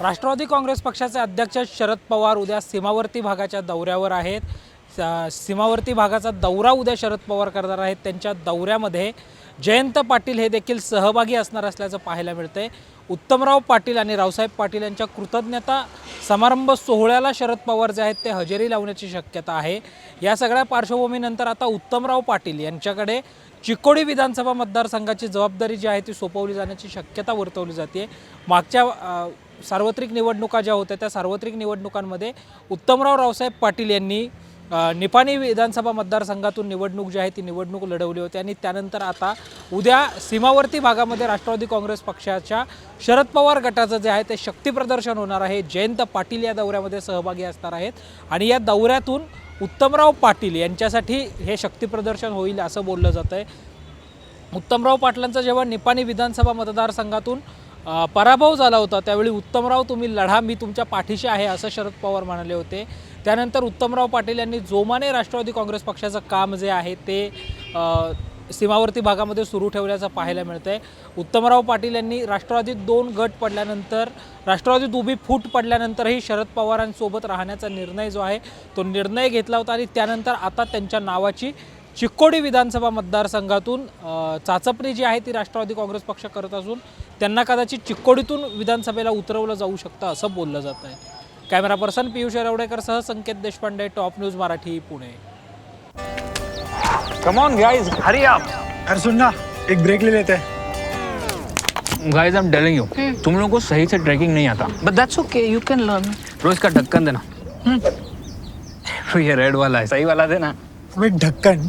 राष्ट्रवादी काँग्रेस पक्षाचे अध्यक्ष शरद पवार उद्या सीमावर्ती भागाच्या दौऱ्यावर आहेत. स- सीमावर्ती भागाचा दौरा उद्या शरद पवार करणार आहेत. त्यांच्या दौऱ्यामध्ये जयंत पाटील हे देखील सहभागी असणार असल्याचं पाहायला मिळतंय. उत्तमराव पाटील आणि रावसाहेब पाटील यांच्या कृतज्ञता समारंभ सोहळ्याला शरद पवार जे आहेत ते हजेरी लावण्याची शक्यता आहे. या सगळ्या पार्श्वभूमीनंतर आता उत्तमराव पाटील यांच्याकडे चिकोडी विधानसभा मतदारसंघाची जबाबदारी जी आहे ती सोपवली जाण्याची शक्यता वर्तवली जाते. मागच्या सार्वत्रिक निवडणुका ज्या होत्या त्या सार्वत्रिक निवडणुकांमध्ये उत्तमराव रावसाहेब पाटील यांनी निपाणी विधानसभा मतदारसंघातून निवडणूक जी आहे ती निवडणूक लढवली होती. आणि त्यानंतर आता उद्या सीमावर्ती भागामध्ये राष्ट्रवादी काँग्रेस पक्षाच्या शरद पवार गटाचं जे आहे ते शक्तीप्रदर्शन होणार आहे. जयंत पाटील या दौऱ्यामध्ये सहभागी असणार आहेत. आणि या दौऱ्यातून उत्तमराव पाटील यांच्यासाठी हे शक्तीप्रदर्शन होईल असं बोललं जातं आहे उत्तमराव पाटलांचं जेव्हा निपाणी विधानसभा मतदारसंघातून पराभव झाला होता. त्यावेळी उत्तमराव तुम्ही लढा मी तुमच्या पाठीशी आहे असं शरद पवार म्हणाले होते. त्यानंतर उत्तमराव पाटील यांनी जोमाने राष्ट्रवादी काँग्रेस पक्षाचं काम जे आहे ते सीमावर्ती भागामध्ये सुरू ठेवल्याचं पाहायला मिळतं आहे उत्तमराव पाटील यांनी राष्ट्रवादीत दोन गट पडल्यानंतर राष्ट्रवादीत उभी फूट पडल्यानंतरही शरद पवारांसोबत राहण्याचा निर्णय जो आहे तो निर्णय घेतला होता आणि त्यानंतर आता त्यांच्या नावाची चिक्कोडी विधानसभा मतदारसंघातून चाचपणी जी आहे ती राष्ट्रवादी काँग्रेस पक्ष करत असून त्यांना कदाचित चिक्कोडीतून विधानसभेला उतरवलं जाऊ शकतं असं बोललं जात आहे. Camera person Piyush Yerawadekar Sanket Deshpande top news Marathi Pune. Come on guys hurry up अरे सुन ना एक ब्रेक ले लेते. हैं guys I am telling you तुम लोगों को सही से ट्रैकिंग नहीं आता. But that's okay you can learn रोज का ढक्कन देना. हम्म। ये रेड वाला है सही वाला देना. ढक्कन